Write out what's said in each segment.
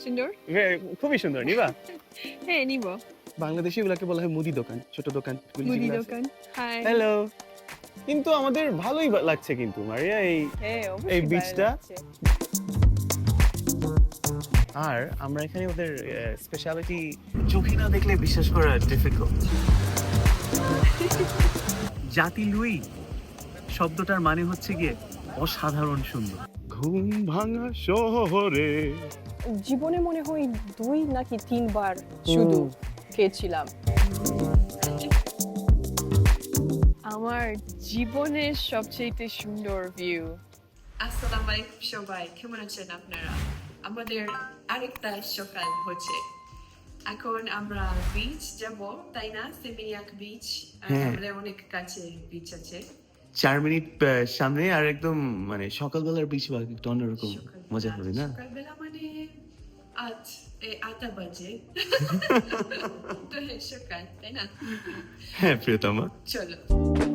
সুন্দর? খুবই সুন্দর নিবা? হ্যাঁ নিব। বাংলাদেশে এগুলাকে বলা হয় মুদি দোকান ছোট দোকান মুদি দোকান হাই। হ্যালো। কিন্তু আমাদের ভালোই লাগছে কিন্তু মারিয়া এই হ্যাঁ এই? লাগছে। আর আমরা এখানে ওদের স্পেশালিটি চোখে না দেখলে বিশ্বাস করা ডিফিকাল্ট জাতি লুই শব্দটার মানে হচ্ছে গিয়ে অসাধারণ সুন্দর। ঘুম ভাঙা শহরে জীবনে মনে হয় দুই নাকি তিনবার শুধু খেয়েছিলাম। আমার জীবনের সবচেয়ে সুন্দর ভিউ আসসালামু আলাইকুম সবাই কেমন আছেন আপনারা? আমাদের আরেকটা সকাল হচ্ছে। এখন আমরা বিচ যাব তাই না? সেমিনিয়াক বিচ হ্যাঁ। আমাদের অনেক কাছে বিচ আছে। চার মিনিট সামনে আর একদম মানে সকালবেলার বিচ বা একটু অন্যরকম মজা হবে না? সকালবেলা মানে আট আটটা বাজে তো সকাল তাই না হ্যাঁ প্রিয়তমা চলো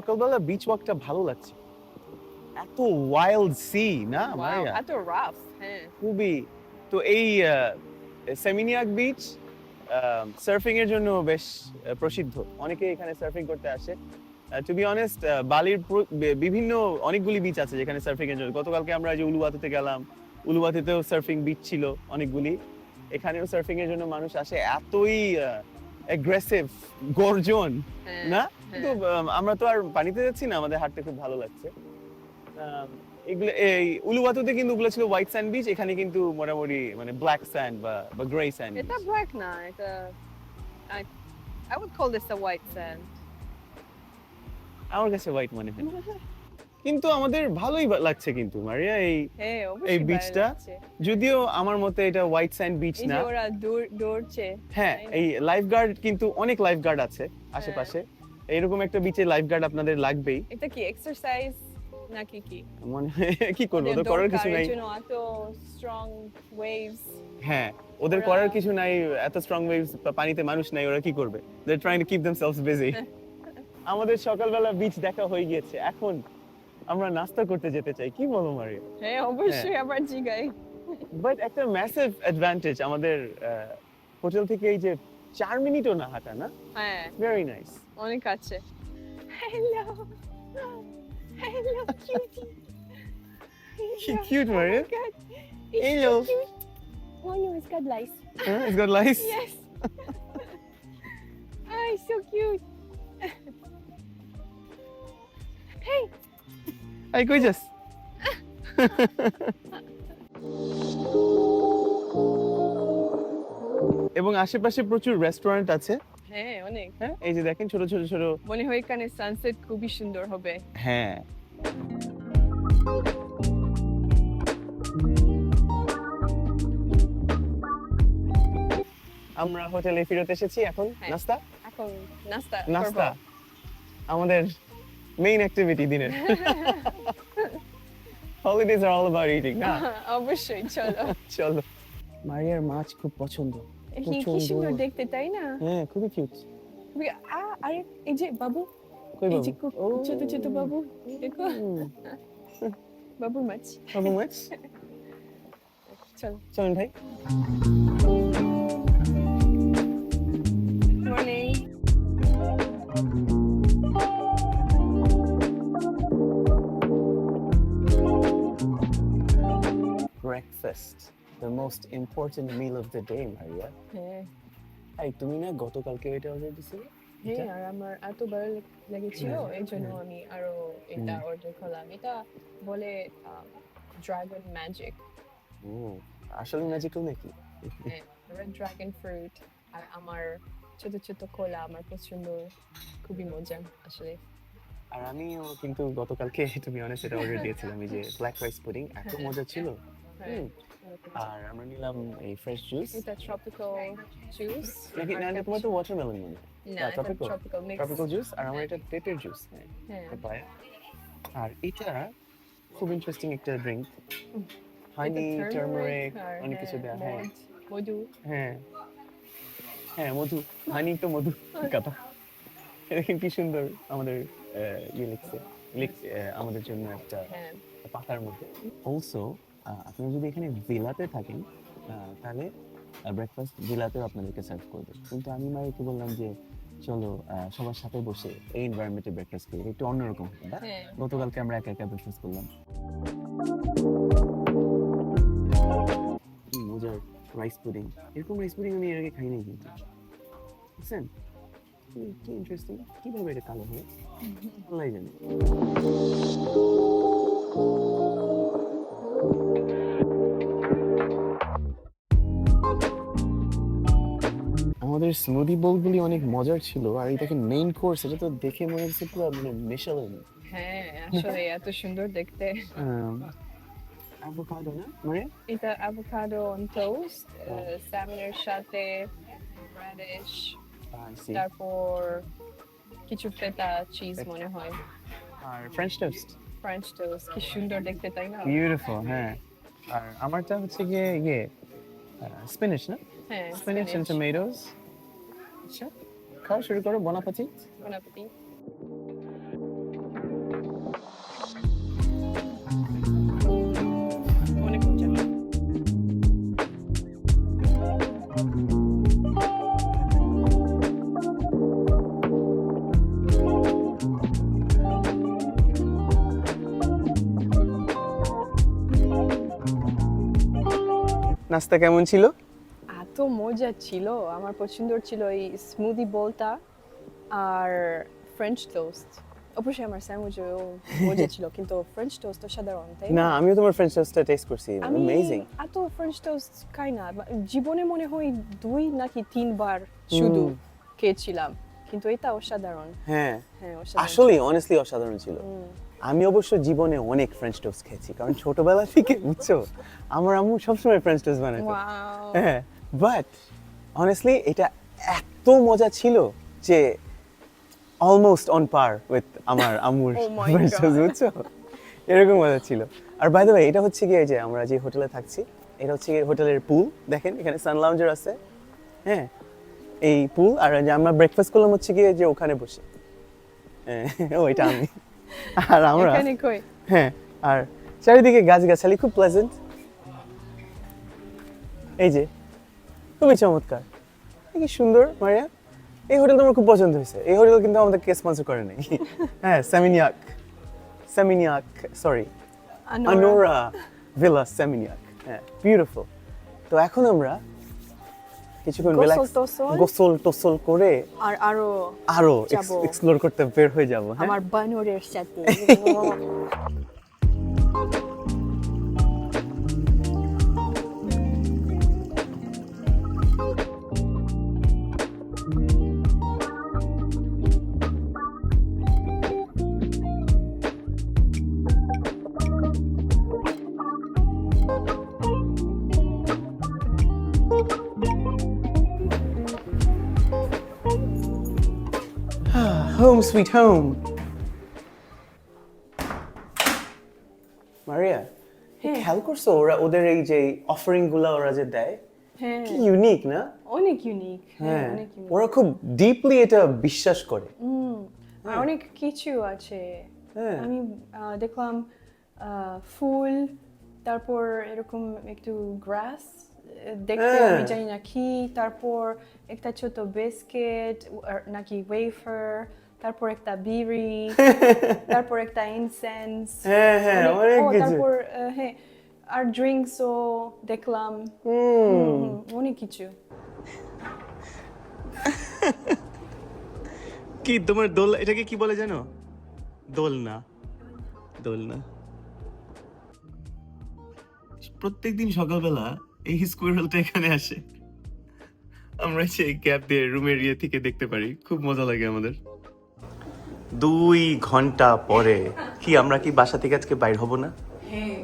সকালবেলা বিচ ওয়াকটা ভালো লাগছে। এত ওয়াইল্ড সি না মারিয়া এত রাফ হ্যাঁ। খুবই তো এই সেমিনিয়াক বিচ সার্ফিং এর জন্য বেশ প্রসিদ্ধ। অনেকে এখানে সার্ফিং করতে আসে। টু বি অনেস্ট বালির বিভিন্ন অনেকগুলি বিচ আছে যেখানে সার্ফিং এর জন্য। গতকালকে আমরা যে উলুবাতুতে গেলাম উলুবাতুতেও সার্ফিং বিচ ছিল অনেকগুলি। এখানেও সার্ফিং এর জন্য মানুষ আসে। এতই অ্যাগ্রেসিভ গর্জন হ্যাঁ, না। কিন্তু আমরা তো আর পানিতে যাচ্ছি না আমাদের হাঁটতে খুব ভালো লাগছে। এগুলো এই উলুবাতুতে কিন্তু ওগুলো ছিল হোয়াইট স্যান্ড বিচ এখানে কিন্তু মোটামুটি মানে ব্ল্যাক স্যান্ড বা বা গ্রে স্যান্ড এটা ব্ল্যাক না এটা would call this a white sand আমার কাছে হোয়াইট মনে হয়। কিন্তু আমাদের ভালোই লাগছে কিন্তু মারিয়া এই হ্যাঁ ভালো beachটা? যদিও আমার মতে এটা হোয়াইট স্যান্ড বিচ না। হ্যাঁ এই লাইফ গার্ড কিন্তু অনেক লাইফ গার্ড আছে আশেপাশে। এরকম একটা বিচে লাইফ গার্ড আপনাদের লাগবেই। এটা কি এক্সারসাইজ নাকি কি? কি করব? তো হ্যাঁ, করার কিছু নাই। এত স্ট্রং ওয়েভস হ্যাঁ ওদের করার কিছু নাই এত স্ট্রং ওয়েভস পানিতে মানুষ নাই ওরা কি করবে? They trying to keep busy আমাদের সকালবেলা বিচ দেখা হয়ে গিয়েছে। এখন আমরা নাস্তা করতে যেতে চাই। কি বলো হ্যাঁ অবশ্যই হ্যাঁ। আবার বাট একটা ম্যাসিভ অ্যাডভান্টেজ আমাদের হোটেল থেকে এই যে চার মিনিটও না হাঁটা না হ্যাঁ ভেরি নাইস অনেক আছে হ্যালো হ্যালো কিউটি কি cute Maria Hello. Hello. Oh no, it's got lice. It's got lice Yes. Ah, it's so cute. hey, I কই যাস এবং আশেপাশে প্রচুর রেস্টুরেন্ট আছে। হ্যাঁ অনেক। হ্যাঁ এই যে দেখেন ছোট ছোট ছোট। মনে হয় এখানে সানসেট খুবই সুন্দর হবে। হ্যাঁ। আমরা হোটেলে ফিরত এসেছি এখন। হ্যাঁ। নাস্তা? এখন নাস্তা নাস্তা। আমাদের মেইন অ্যাক্টিভিটি দিনের। হলিডেজ আর অল অ্যাবাউট ইটিং না? অবশ্যই চলো। চলো। মারিয়ার মাছ খুব পছন্দ। কি কি প্রচণ্ড। সুন্দর দেখতে তাই না? হ্যাঁ খুবই কিউট আ আরে এই যে বাবু কই এই বাবু? যে কু- ছোট ছোট বাবু দেখো। বাবুর মাছ। বাবু মাছ? চলো। চলুন ভাই। Morning breakfast. The most important meal of the day Maria হ্যাঁ। এই তুমি না গতকালকে এটা অর্ডার দিছিলে? হ্যাঁ আর আমার এত ভালো লেগেছিল হ্যাঁ, এই জন্য হ্যাঁ। আমি আরও এটা। অর্ডার করলাম। এটা বলে ড্রাগন ম্যাজিক ও আসলে ম্যাজিক্যাল নাকি? রেড ড্রাগন ফ্রুট আর আমার ছোট ছোট কোলা আমার পছন্দ খুবই মজা আসলে। আর আমিও কিন্তু গতকালকে তুমি অনেস্ট এটা অর্ডার দিয়েছিলাম এই যে ব্ল্যাক রাইস পুডিং এত মজা ছিল। হুম। আর আমরা নিলাম এই ফ্রেশ জুস এটা ট্রপিক্যাল জুস নাকি না এটা তোমার তো ওয়াটারমেলন মনে। না. ট্রপিক্যাল ট্রপিক্যাল জুস আর আমার এটা পেপের জুস হ্যাঁ। হ্যাঁ। পাপায়া আর এটা খুব ইন্টারেস্টিং একটা ড্রিঙ্ক হানি টার্মারিক অনেক কিছু দেওয়া হ্যাঁ। মধু। হ্যাঁ। হ্যাঁ মধু। হানি তো মধু কথা। দেখেন কি সুন্দর আমাদের ইয়ে লিখছে। লিখ- আহ, আমাদের জন্য একটা হ্যাঁ। পাতার মধ্যে অলসো আপনি যদি এখানে ভিলাতে থাকেন তাহলে ব্রেকফাস্ট ভিলাতেও আপনাদেরকে সার্ভ করবে কিন্তু আমি মারিকে বললাম যে চলো সবার সাথে বসে এই এনভায়রনমেন্টে ব্রেকফাস্ট করি। একটু অন্যরকম হবে না? হ্যাঁ। গতকালকে আমরা একা একা ব্রেকফাস্ট করলাম। মজার রাইস পুডিং এরকম রাইস পুডিং আমি এর আগে খাই নাই কিন্তু। বুঝছেন? কি- কি ইন্টারেস্টিং কীভাবে এটা কালো হয়? আল্লাহ জানে। আমাদের স্মুদি বোলগুলি অনেক মজার ছিল আর এটাকে মেইন কোর্স এটা তো দেখে মনে হচ্ছে পুরো মানে মিশেলেন হ্যাঁ আসলে এত সুন্দর দেখতে। অ্যাভোকাডো না? মানে? এটা অ্যাভোকাডো অন টোস্ট স্যামনের সাথে রেডিশ সি তারপর কিছু ফেটা চিজ মনে হয়। আর ফ্রেঞ্চ টোস্ট ফ্রেঞ্চ টোস্ট কি সুন্দর দেখতে তাই না? বিউটিফুল হ্যাঁ। আর আমারটা হচ্ছে গিয়ে ইয়ে স্পিনিশ না? হ্যাঁ স্পিনিশ এন্ড টমেটোস আচ্ছা খাওয়া শুরু করো বনাপাতি মজা নাস্তা কেমন ছিল? মজা ছিল। আমার পছন্দ ছিল এই স্মুদি বোলটা আর ফ্রেঞ্চ টোস্ট অবশ্যই আমার স্যান্ডউইচও মজা ছিল কিন্তু ফ্রেঞ্চ টোস্ট তো সাধারণ তাই না আমিও তোমার ফ্রেঞ্চ টোস্টটা টেস্ট করছি অ্যামেজিং এত ফ্রেঞ্চ টোস্ট খাই না জীবনে মনে হয় দুই নাকি তিনবার শুধু খেয়েছিলাম কিন্তু এটা অসাধারণ। হ্যাঁ হ্যাঁ আসলে অনেস্টলি অসাধারণ ছিল। আমি অবশ্য জীবনে অনেক ফ্রেঞ্চ টোস্ট খেয়েছি কারণ ছোটবেলা থেকে বুঝছ? আমার আম্মু সবসময় ফ্রেঞ্চ টোস্ট বানাতো। হ্যাঁ বাট অনেস্টলি এটা এত মজা ছিল যে অলমোস্ট অন পার উইথ আমার Oh God. বুঝছ? এরকম মজা ছিল। আর বাই দ্য ওয়ে এটা হচ্ছে গিয়ে যে আমরা যে হোটেলে থাকছি এটা হচ্ছে গিয়ে হোটেলের পুল দেখেন এখানে সান লাউঞ্জার আছে। হ্যাঁ এই পুল আর যে আমরা ব্রেকফাস্ট করলাম হচ্ছে গিয়ে যে ওখানে বসে। হ্যাঁ, ও এটা আমি। আর আমরা হ্যাঁ আর চারিদিকে গাছগাছালি খুব প্লেজেন্ট এই যে খুবই চমৎকার। কি সুন্দর মারিয়া? এই হোটেল তোমার খুব পছন্দ হয়েছে। এই হোটেল কিন্তু আমাদেরকে স্পন্সর করে নাই? হ্যাঁ সেমিনিয়াক। সেমিনিয়াক সরি আনোরা। ভিলা সেমিনিয়াক হ্যাঁ বিউটিফুল তো এখন আমরা কিছুক্ষণ গোসল রিল্যাক্স টোসল? গোসল টোসল করে আর আরও আরও এক্সপ্লোর করতে বের হয়ে যাব হ্যাঁ? আমার বানরের সাথে। হোম সুইট হোম মারিয়া হ্যাঁ। খেয়াল করছ? ওরা ওদের এই যে অফারিংগুলা ওরা যে দেয় হ্যাঁ। কি ইউনিক না? অনেক ইউনিক হ্যাঁ ওরা খুব ডিপলি এটা বিশ্বাস করে। আর অনেক কিছু আছে। আমি দেখলাম ফুল তারপর এরকম একটু গ্রাস দেখতে। আমি জানি না কি তারপর একটা ছোট বিস্কিট নাকি ওয়েফার তারপর একটা বিড়ি তারপর একটা ইনসেন্স হ্যাঁ, হ্যাঁ, অনেক কিছু। তারপর হ্যাঁ আর ড্রিঙ্কসও দেখলাম। অনেক কিছু। কি তোমার দোল এটাকে কি বলে জানো? দোলনা। দোলনা। প্রত্যেকদিন সকালবেলা এই স্কুইরেলটা এখানে আসে। আমরা সেই গ্যাপ দিয়ে রুমের ইয়ে থেকে দেখতে পারি। খুব মজা লাগে আমাদের। দুই ঘণ্টা পরে। কি আমরা কি বাসা থেকে আজকে বাইর হব না? হ্যাঁ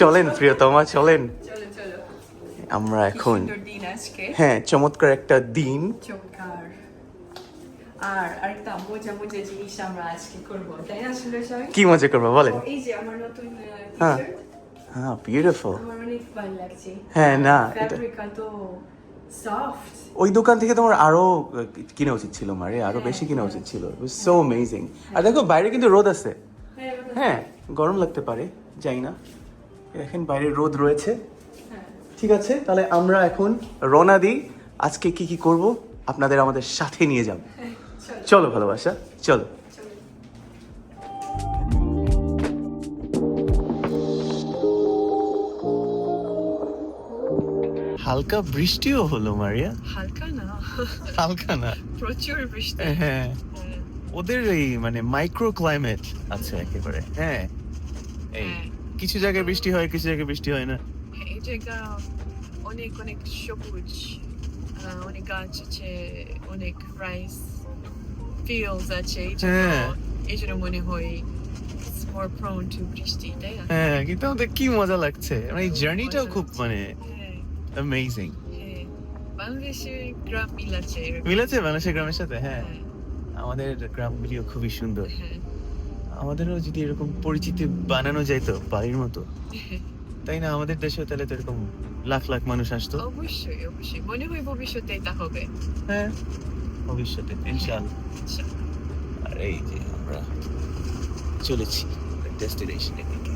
চলেন প্রিয়তমা চলেন। চলো চলো। আমরা এখন হ্যাঁ চমৎকার একটা দিন। আর আরেকটা মজা মজা জিনিস আমরা আজকে করব তাই না আসলে সবাই? কি মজা করব বলেন। এই যে আমার নতুন হ্যাঁ। হ্যাঁ বিউটিফুল আমার অনেক ভালো লাগছে। হ্যাঁ না ফ্যাব্রিক ওই দোকান থেকে তোমার আরও কিনা উচিত ছিল মারে আরও বেশি কিনা উচিত ছিল। সো অ্যামেজিং আর দেখো বাইরে কিন্তু রোদ আছে। হ্যাঁ গরম লাগতে পারে যাই না। এখন বাইরে রোদ রয়েছে। ঠিক আছে তাহলে আমরা এখন রওনা দিই। আজকে কি কি করব আপনাদের আমাদের সাথে নিয়ে যাব। চলো ভালোবাসা চলো। হালকা বৃষ্টিও হলো মারিয়া। হালকা না। হালকা না? প্রচুর বৃষ্টি। হ্যাঁ ওদের এই মানে মাইক্রো ক্লাইমেট আছে একেবারে। হ্যাঁ। এই হ্যাঁ। কিছু জায়গায় বৃষ্টি হয় কিছু জায়গায় বৃষ্টি হয় না। এই জায়গা অনেক অনেক সবুজ অনেক গাছ আছে অনেক রাইস ফিল্ডস আছে এই জন্য হ্যাঁ। মনে হয় more prone to বৃষ্টি তাই না? হ্যাঁ কিন্তু আমাদের কি মজা লাগছে? মানে এই জার্নিটাও খুব মানে হ্যাঁ অ্যামেজিং হ্যাঁ বাংলাদেশের গ্রাম মিল আছে বাংলাদেশের গ্রামের সাথে হ্যাঁ। হ্যাঁ। আমাদের গ্রামগুলিও খুবই সুন্দর। হ্যাঁ। আমাদেরও যদি এরকম পরিচিতি বানানো যাইতো বাড়ির মতো তাই না? আমাদের দেশেও তাহলে তো এরকম লাখ লাখ মানুষ আসতো। অবশ্যই অবশ্যই। মনে হয় ভবিষ্যতে এটা হবে। হ্যাঁ ভবিষ্যতে ইনশাআল্লাহ আচ্ছা, আর এই যে আমরা চলেছি ডেস্টিনেশনের দিকে।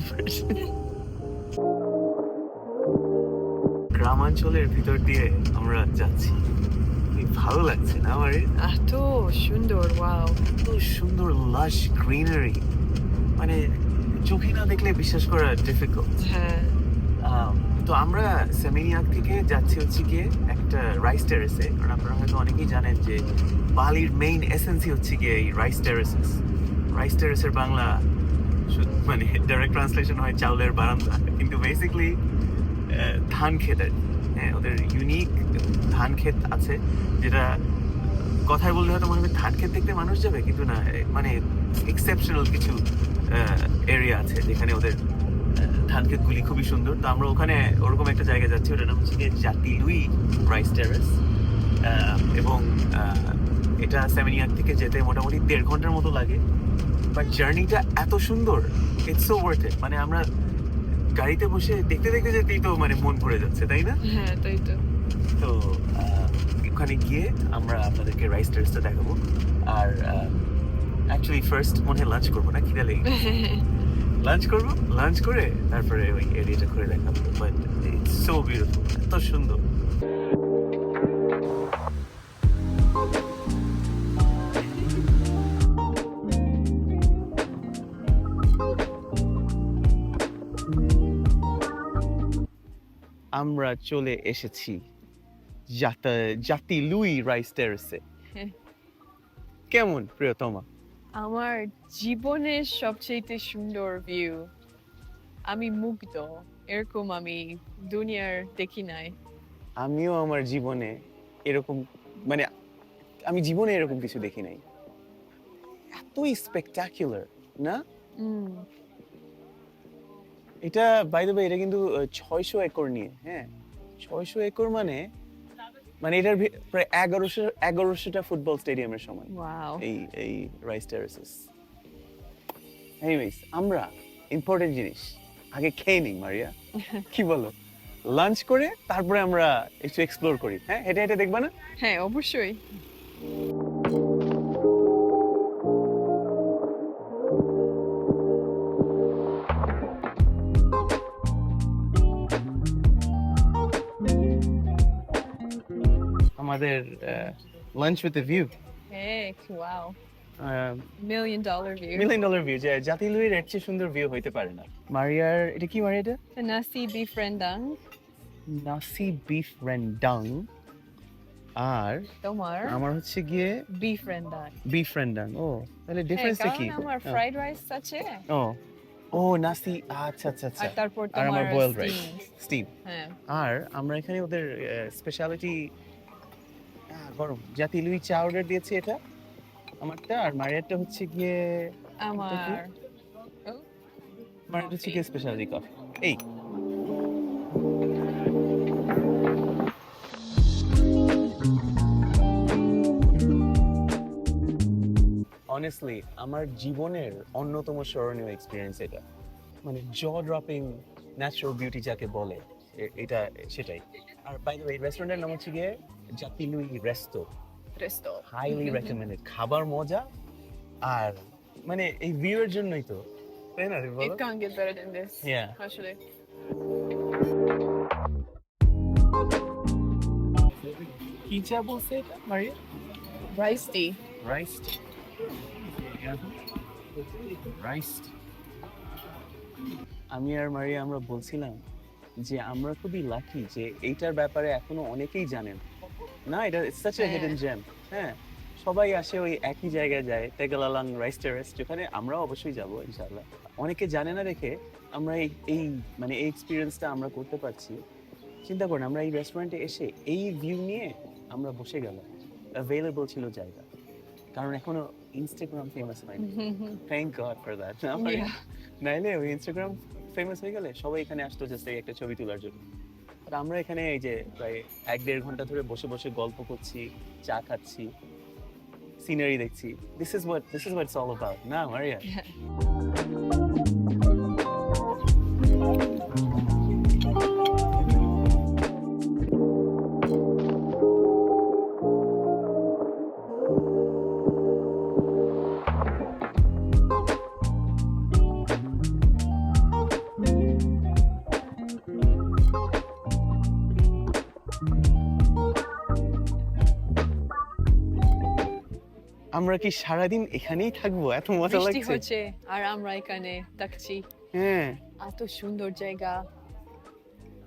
First। গ্রামাঞ্চলের ভিতর দিয়ে আমরা যাচ্ছি। ভালো লাগছে না আমার এত সুন্দর ওয়াও এত সুন্দর লাশ গ্রিনারি মানে চোখে না দেখলে বিশ্বাস করা ডিফিকাল্ট হ্যাঁ। তো আমরা সেমিনিয়াক থেকে যাচ্ছি হচ্ছে গিয়ে একটা রাইস টেরেসে কারণ আপনারা হয়তো অনেকেই জানেন যে বালির মেইন এসেন্সই হচ্ছে গিয়ে এই রাইস টেরেসেস রাইস টেরেসের বাংলা মানে ডাইরেক্ট ট্রান্সলেশন হয় চাউলের বারান্দা। কিন্তু বেসিকলি ধান কি। হ্যাঁ ওদের ইউনিক ধান ক্ষেত আছে, যেটা কথায় বললে হয়তো মনে হবে ধান ক্ষেত দেখতে মানুষ যাবে, কিন্তু না মানে এক্সেপশনাল কিছু এরিয়া আছে যেখানে ওদের ধান ক্ষেতগুলি খুবই সুন্দর। তো আমরা ওখানে ওরকম একটা জায়গায় যাচ্ছি, ওটার নাম হচ্ছে গিয়ে জাতি লুই রাইস টেরেস। এবং এটা সেমিনিয়াক থেকে যেতে মোটামুটি দেড় ঘণ্টার মতো লাগে। বাট জার্নিটা এত সুন্দর ইটস সো ওয়ার্থ ইট মানে আমরা গাড়িতে বসে দেখতে দেখতে যেতেই তো মানে মন ভরে যাচ্ছে তাই না? হ্যাঁ তাই তো। তো ওখানে গিয়ে আমরা আপনাদেরকে রাইস টেরেসটা দেখাবো। আর অ্যাকচুয়ালি ফার্স্ট মনে হয় লাঞ্চ করব না? খিদে লেগে লাঞ্চ করব? লাঞ্চ করে তারপরে ওই এরিয়াটা ঘুরে দেখাবো। বাট ইটস সো বিউটিফুল এত সুন্দর। আমরা চলে এসেছি জাতা- জাতি লুই রাইস টেরেসে। কেমন প্রিয়তমা? আমার জীবনের সবচেয়ে সুন্দর ভিউ আমি মুগ্ধ এরকম আমি দুনিয়ার দেখি নাই। আমিও আমার জীবনে এরকম মানে আমি জীবনে এরকম কিছু দেখি নাই। এতই স্পেকটাকুলার না? এটা বাই দ্য এটা কিন্তু ছয়শো একর নিয়ে হ্যাঁ? ছয়শো একর মানে মানে এটার প্রায় এগারোশো এগারোশোটা ফুটবল স্টেডিয়ামের সমান। এই এই রাইস টেরেসেস এনিওয়েজ আমরা ইম্পর্টেন্ট জিনিস আগে খেয়ে নিই মারিয়া। কি বলো? লাঞ্চ করে তারপরে আমরা একটু এক্সপ্লোর করি হ্যাঁ? হেঁটে হেঁটে দেখবা না? হ্যাঁ অবশ্যই। আমাদের লাঞ্চ উইথ ভিউ হ্যাঁ wow. Uh, million dollar view. Million dollar view যে জাতি লুইয়ের এর চেয়ে সুন্দর ভিউ হইতে পারে না। মারিয়ার এটা কি মারিয়া এটা? Nasi beef rendang nasi beef rendang আর তোমার আমার হচ্ছে গিয়ে beef rendang বিফ রেন্ডাং ও তাহলে ডিফারেন্সটা কি? আমার ফ্রাইড রাইস আছে। ও ও নাসি আচ্ছা আচ্ছা আচ্ছা। আর তারপর আর আমার রাইস স্টিম হ্যাঁ। আর আমরা এখানে ওদের স্পেশালিটি গরম। জাতি লুই চা অর্ডার দিয়েছি এটা আমারটা। আর মারিয়ারটা হচ্ছে গিয়ে আমার মারিয়ারটা হচ্ছে গিয়ে স্পেশালিটি কফি এই। অনেস্টলি আমার জীবনের অন্যতম স্মরণীয় এক্সপিরিয়েন্স এটা। মানে জ ড্রপিং ন্যাচারাল বিউটি যাকে বলে এটা সেটাই। আর বাই দ্য ওয়ে রেস্টুরেন্টের নাম হচ্ছে গিয়ে জাতিলুই রেস্তো রেস্টো হাইলি রেকমেন্ডেড খাবার মজা আর মানে এই ভিউ এর জন্যই তো। তাই না বলো get better than this. Yeah. আসলে কি চা বলছে এটা Maria? Rice tea rice rice আমি আর মারিয়া আমরা বলছিলাম যে আমরা খুবই লাকি যে এইটার ব্যাপারে এখনও অনেকেই জানেন। না এটা সাচ এ। হিডেন জেম হ্যাঁ? সবাই আসে ওই একই জায়গায় যায় তেগালালাং রাইস টেরেস যেখানে আমরাও অবশ্যই যাব ইনশাআল্লাহ। অনেকে জানে না রেখে আমরা এই এই মানে এই এক্সপিরিয়েন্সটা আমরা করতে পারছি। চিন্তা করেন আমরা এই রেস্টুরেন্টে এসে এই ভিউ নিয়ে আমরা বসে গেলাম। অ্যাভেলেবল ছিল জায়গা। কারণ এখনও ইনস্টাগ্রাম ফেমাস হয়নি। Thank God for that. নাইলে ওই ইনস্টাগ্রাম ফেমাস হয়ে গেলে সবাই এখানে আসতো যে একটা ছবি তোলার জন্য। আর আমরা এখানে এই যে প্রায় এক দেড় ঘণ্টা ধরে বসে বসে গল্প করছি, চা খাচ্ছি সিনারি দেখছি। This is what this is what's all about না, মারিয়া? আমরা কি সারাদিন এখানেই থাকব? এত মজা বৃষ্টি লাগছে। হচ্ছে আর আমরা এখানে থাকছি। হ্যাঁ। এত সুন্দর জায়গা।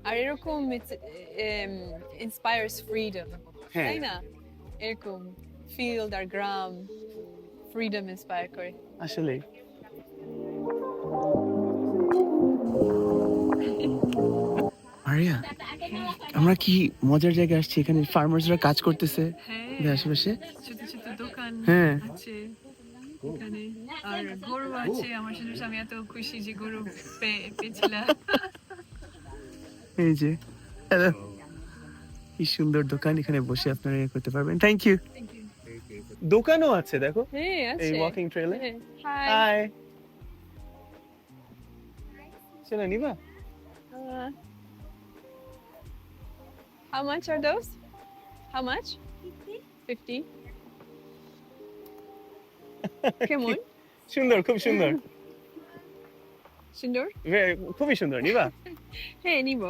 আর এরকম ইন্সপায়ার্স ফ্রিডম হ্যাঁ। তাই না? এরকম ফিল্ড আর গ্রাম ফ্রিডম ইন্সপায়ার করে। আসলে মারিয়া আমরা কি মজার জায়গায় আসছি? এখানে ফার্মার্সরা কাজ করতেছে। আশেপাশে? ছোট ছোট দোকান হ্যাঁ। আর গরু আছে। আমার সাথে আমি এত খুশি যে গরু পেয়েছিলাম। এই যে হ্যালো। কি সুন্দর দোকান। এখানে বসে আপনারা ইয়ে করতে পারবেন। থ্যাংক ইউ দোকানও আছে দেখো। হ্যাঁ এই ওয়াকিং ট্রেলে হাই হাই চলো নিবা? How much are those? How much? 50. কেমন সুন্দর খুব সুন্দর সুন্দর Very- খুবই সুন্দর নিবা হ্যাঁ নিব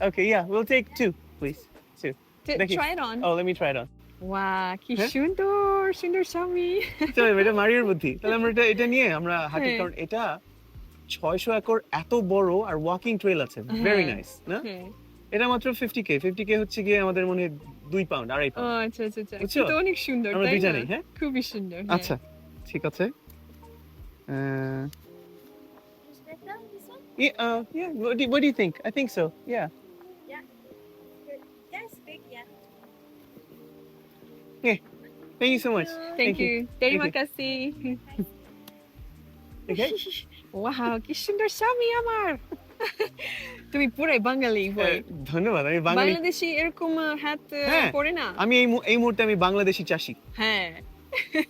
Okay, yeah, we'll take two, please. Two. T- দেখি। try it on Oh, let me try it on. wow কি হ্যাঁ? সুন্দর সুন্দর স্বামী চলো এটা মারিয়ার বুদ্ধি তাহলে আমরা এটা এটা নিয়ে আমরা হাঁটি হ্যাঁ। কারণ এটা ছয়শো একর এত বড় আর ওয়াকিং ট্রেল আছে ভেরি। নাইস না হ্যাঁ এটা মাত্র ফিফটি কে ফিফটি কে হচ্ছে গিয়ে আমাদের মনে হয় দুই পাউন্ড আড়াই ও পাউন্ড আচ্ছা আচ্ছা আচ্ছা বুঝছো? কিন্তু অনেক সুন্দর আমরা তাই না দুইজনেই, হ্যাঁ? খুবই সুন্দর হ্যাঁ। আচ্ছা ঠিক আছে Uh, yeah, uh, yeah. What do, what do you think? I think so. Yeah. Yes, big, yeah. Thank you so much. Thank you. Terima Thank kasih. Okay. Wow, কি সুন্দর স্বামী আমার তুমি পুরাই বাঙালি ধন্যবাদ আমি বাঙালি। বাংলাদেশি এরকম হাত হ্যাঁ। পড়ে না? আমি এই এই মুহূর্তে আমি বাংলাদেশি চাষি। হ্যাঁ।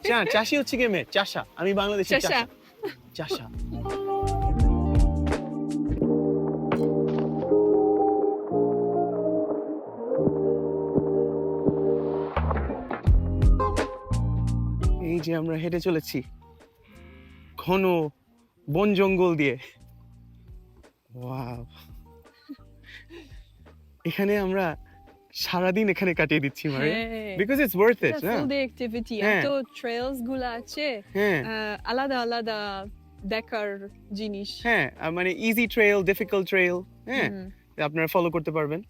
চা চাষি হচ্ছে কি মেয়ে? চাষা। আমি বাংলাদেশি। চাষা। চাষা। এই যে আমরা হেঁটে চলেছি ঘন বন জঙ্গল দিয়ে। এখানে আমরা সারাদিন এখানে কাটিয়ে দিচ্ছি মানে হ্যাঁ। বিকজ ইটস ওয়ার্থ ইট না? ফুল ডে অ্যাক্টিভিটি হ্যাঁ। এত ট্রেলসগুলো আছে হ্যাঁ। আলাদা আলাদা দেখার জিনিস। হ্যাঁ মানে ইজি ট্রেল ডিফিকাল্ট ট্রেল হ্যাঁ। আপনারা ফলো করতে পারবেন।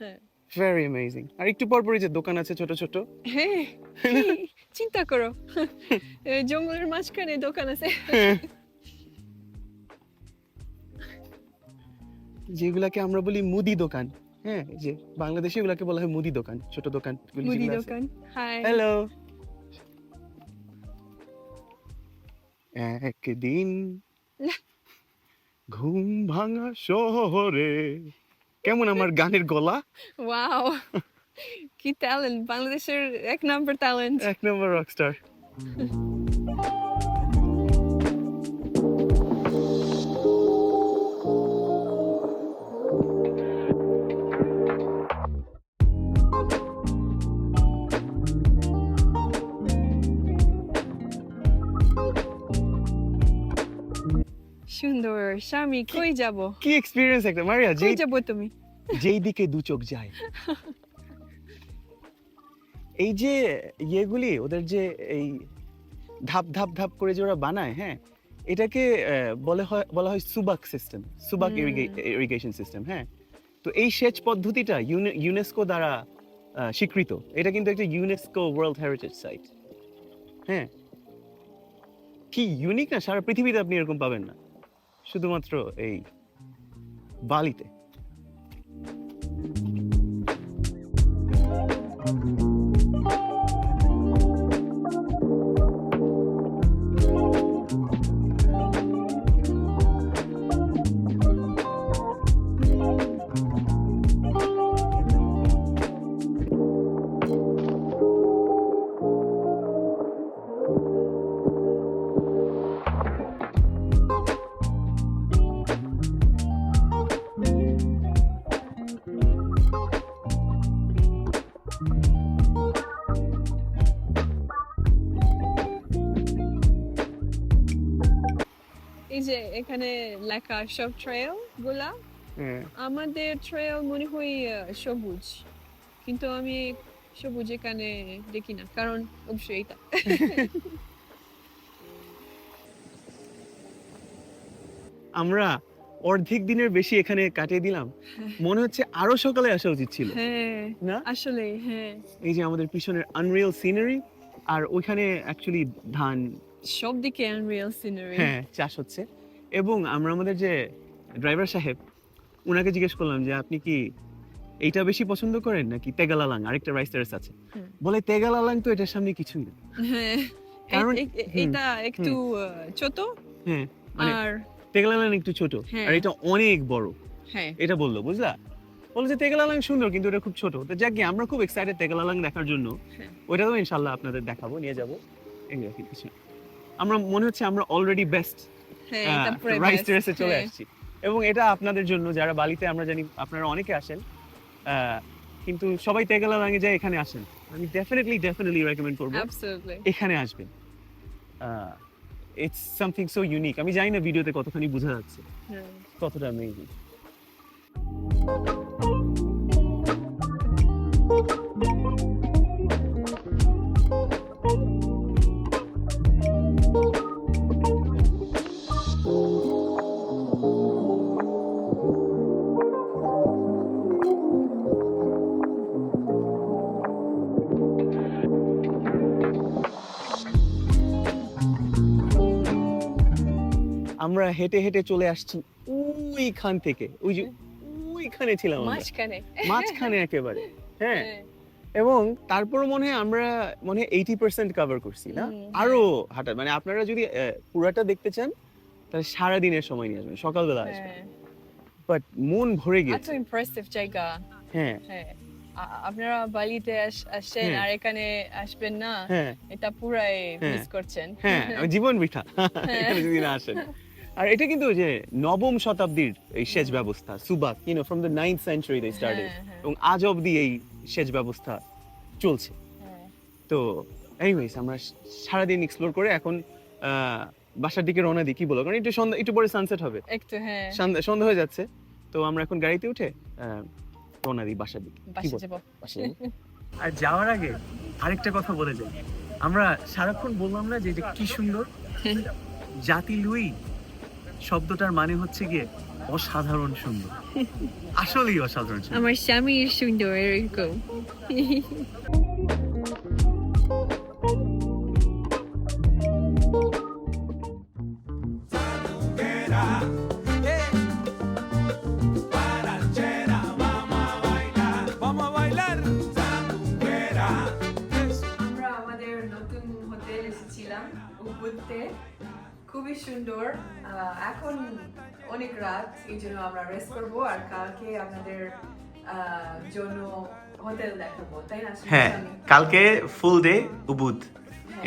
হ্যাঁ। ভেরি অ্যামেজিং আর একটু পর পরই যে দোকান আছে ছোট ছোট। হ্যাঁ? চিন্তা করো। জঙ্গলের মাঝখানে দোকান আছে। যেগুলাকে আমরা বলি মুদি দোকান হ্যাঁ যে বাংলাদেশে এগুলাকে বলা হয় মুদি দোকান ছোট দোকান মুদি দোকান হাই হ্যালো একদিন ঘুম ভাঙা শহরে কেমন আমার গানের গলা? ওয়াও কি ট্যালেন্ট বাংলাদেশের এক নম্বর ট্যালেন্ট এক নম্বর রকস্টার সুন্দর স্বামী কই যাব? কি এক্সপিরিয়েন্স একটা? মারিয়া যেই যাব তুমি? যেই দিকে দু চোখ যায়। এই যে ইয়েগুলি ওদের যে এই ধাপ ধাপ ধাপ করে যে ওরা বানায় হ্যাঁ এটাকে বলে হয় বলা হয় subak system subak irrigation system হ্যাঁ। তো এই সেচ পদ্ধতিটা ইউনেস্কো দ্বারা স্বীকৃত। এটা কিন্তু একটা ইউনেস্কো ওয়ার্ল্ড হেরিটেজ সাইট হ্যাঁ। কি ইউনিক না? সারা পৃথিবীতে আপনি এরকম পাবেন না। শুধুমাত্র এই বালিতে। যে এখানে লেখা সব ট্রেলগুলা হ্যাঁ। আমাদের ট্রেল মনে হয় সবুজ। কিন্তু আমি সবুজ এখানে দেখি না কারণ অবশ্যই এটা। আমরা অর্ধেক দিনের বেশি এখানে কাটিয়ে দিলাম। মনে হচ্ছে আরও সকালে আসা উচিত ছিল। হ্যাঁ না? আসলে হ্যাঁ। এই যে আমাদের পিছনের আনরিয়েল সিনারি আর ওইখানে অ্যাকচুয়ালি ধান সব দিকে আনরিয়াল সিনারি হ্যাঁ চাষ হচ্ছে। এবং আমরা আমাদের যে ড্রাইভার সাহেব ওনাকে জিজ্ঞেস করলাম যে আপনি কি এইটা বেশি পছন্দ করেন নাকি তেগালালাং? আরেকটা রাইস টারেস আছে। বলে তেগালালাং তো এটার সামনে কিছুই না। হ্যাঁ। কারণ- এটা একটু ছোট হ্যাঁ মানে আর তেগালালাং একটু ছোট হ্যাঁ। আর এটা অনেক বড়। হ্যাঁ। এটা বলল বুঝলা? বলল যে তেগালালাং সুন্দর কিন্তু এটা খুব ছোট। তো যাক আমরা খুব এক্সাইটেড তেগালালাং দেখার জন্য। হ্যাঁ। ওইটাও ইনশাল্লাহ আপনাদের দেখাবো নিয়ে যাব। কিছু। আমরা মনে হচ্ছে আমরা অলরেডি বেস্ট রাইস টেরেসে চলে হ্যাঁ। আসছি। এবং এটা আপনাদের জন্য যারা বালিতে আমরা জানি আপনারা অনেকে আসেন কিন্তু সবাই তেগালালাঙে যায় এখানে আসেন। আমি ডেফিনেটলি ডেফিনেটলি রেকমেন্ড করব। এখানে আসবেন। ইটস সামথিং সো ইউনিক আমি জানি না ভিডিওতে কতখানি বোঝা যাচ্ছে। হ্যাঁ। কতটা অ্যামেজিং আমরা হেঁটে হেঁটে চলে আসছি ওইখান থেকে। ওই যে ওইখানে ছিলাম মাঝখানে। মাঝখানে একেবারে। হ্যাঁ। হ্যাঁ। এবং তারপর মনে হয় আমরা মনে হয় এইটি পার্সেন্ট কভার করছি না? আরও হাঁটা। মানে আপনারা যদি পুরাটা দেখতে চান তাহলে সারা দিনের সময় নিয়ে আসবেন সকালবেলা আসবেন। হ্যাঁ। বাট মন ভরে এত গেছে। ইমপ্রেসিভ জায়গা। হ্যাঁ। হ্যাঁ। আপনারা বালিতে আস- আসছেন। আর এখানে আসবেন না এটা পুরাই। মিস করছেন। হ্যাঁ জীবন বৃথা। এখানে যদি না আসেন। আর এটা কিন্তু যে নবম শতাব্দীর এই সেচ ব্যবস্থা subak you know from the ninth century they started এবং আজ অবধি এই সেচ ব্যবস্থা চলছে। হ্যাঁ। তো এনিওয়েজ আমরা সারাদিন এক্সপ্লোর করে এখন আহ, বাসার দিকে রওনা দিই কি বলো? কারণ একটু সন্ধ্যা একটু পরে সানসেট হবে। একটু হ্যাঁ। সন্ধ্যা সন্ধ্যা হয়ে যাচ্ছে। তো আমরা এখন গাড়িতে উঠে আহ, রওনা দিই বাসার দিকে। কি বলো? যাব। বাসায় যাব? আর যাওয়ার আগে আরেকটা কথা বলে যাই। আমরা সারাক্ষণ বললাম না যে এটা কি সুন্দর? জাতি লুই শব্দটার মানে হচ্ছে গিয়ে অসাধারণ সুন্দর। আসলেই অসাধারণ আমার স্বামী সুন্দর এরকম। খুবই সুন্দর। এখন অনেক রাত এই জন্য আমরা রেস্ট করব আর কালকে আপনাদের জন্য হোটেল দেখাবো তাই না হ্যাঁ কালকে ফুল ডে উবুদ।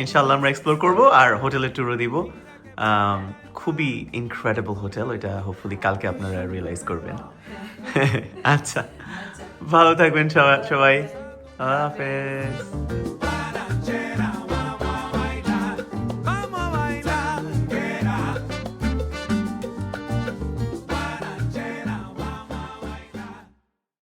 ইনশাল্লাহ আমরা এক্সপ্লোর করব আর হোটেলের ট্যুরও দিব। খুবই ইনক্রেডিবল হোটেল ওইটা হোপফুলি কালকে আপনারা রিয়েলাইজ করবেন। আচ্ছা আচ্ছা ভালো থাকবেন সবাই। সবাই আল্লাহ হাফেজ।